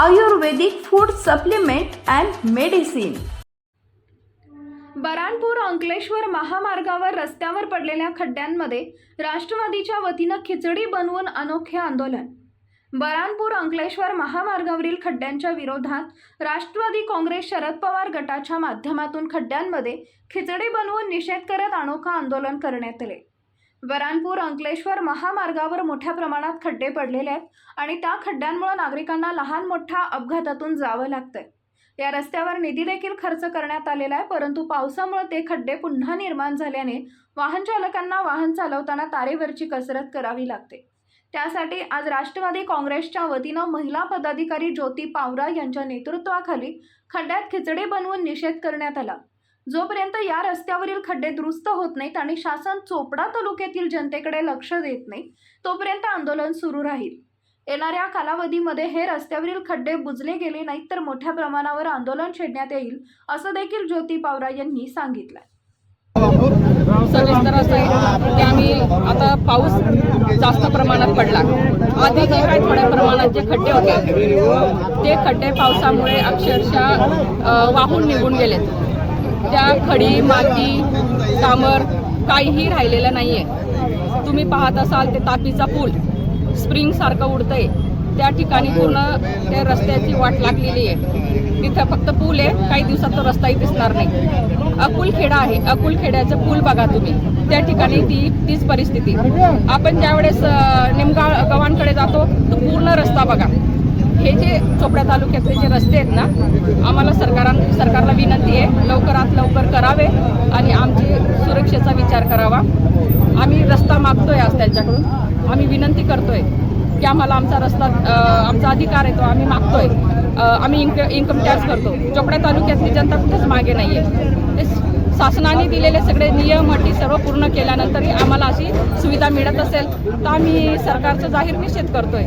Ayurvedic food supplement and medicine. Burhanpur Ankleshwar महामार्गावर रस्त्यावर पडलेल्या खड्ड्यांमध्ये राष्ट्रवादीच्या वतीनं खिचडी बनवून अनोखे आंदोलन. बराणपूर अंकलेश्वर महामार्गावरील खड्ड्यांच्या विरोधात राष्ट्रवादी काँग्रेस शरद पवार गटाच्या माध्यमातून खड्ड्यांमध्ये खिचडी बनवून निषेध करत अनोखं आंदोलन करण्यात आले. बराणपूर अंकलेश्वर महामार्गावर मोठ्या प्रमाणात खड्डे पडलेले आहेत आणि त्या खड्ड्यांमुळे नागरिकांना लहान मोठ्या अपघातातून जावं लागतंय. या रस्त्यावर निधी देखील खर्च करण्यात आलेला आहे परंतु पावसामुळे ते खड्डे पुन्हा निर्माण झाल्याने वाहन चालकांना वाहन चालवताना तारेवरची कसरत करावी लागते. त्यासाठी आज राष्ट्रवादी काँग्रेसच्या वतीनं महिला पदाधिकारी ज्योती पावरा यांच्या नेतृत्वाखाली खड्ड्यात खिचडी बनवून निषेध करण्यात आला. जोपर्यंत या रस्त्यावरील खड्डे दुरुस्त होत नाहीत आणि शासन चोपडा तालुक्यातील जनतेकडे लक्ष देत नाही तोपर्यंत आंदोलन सुरू राहील. येणाऱ्या कालावधीमध्ये हे रस्त्यावरील खड्डे बुजले गेले नाहीत तर मोठ्या प्रमाणावर आंदोलन छेडण्यात येईल असं देखील ज्योती पावरा यांनी सांगितलं सविस्तर असं की आम्ही आता पाऊस जास्त प्रमाणात पडला. आधी जे काही थोड्या प्रमाणात जे खड्डे होते ते खड्डे पावसामुळे अक्षरशः वाहून निघून गेलेत. त्या खडी माती डांबर काहीही राहिलेलं नाही आहे तुम्ही पाहत असाल ते तापीचा पूल. स्प्रिंग सारखं उडतंय. त्या ठिकाणी पूर्ण त्या रस्त्याची वाट लागलेली आहे. तिथं फक्त पूल आहे. काही दिवसात तो रस्ताही दिसणार नाही. अकुलखेडा आहे. अकुलखेड्याचं पूल बघा तुम्ही. त्या ठिकाणी ती तीच परिस्थिती. आपण ज्यावेळेस अं, निमगाव गव्हाणकडे जातो तो पूर्ण रस्ता बघा. हे जे चोपड्या तालुक्यातले जे रस्ते आहेत ना आम्हाला सरकारां सरकारला विनंती आहे लवकरात लवकर करावे आणि आमची सुरक्षेचा विचार करावा. आम्ही रस्ता मागतोय आज त्यांच्याकडून. आम्ही विनंती करतोय की आम्हाला आमचा रस्ता आमचा अधिकार आहे तो आम्ही मागतोय. आम्ही इन्क इन्कम टॅक्स भरतो. चोपड्या तालुक्यातली जनता कुठेच मागे नाही आहे ते शासनाने दिलेले सगळे नियम अटी सर्व पूर्ण केल्यानंतरही आम्हाला अशी सुविधा मिळत असेल तर आम्ही सरकारचा जाहीर निषेध करतोय.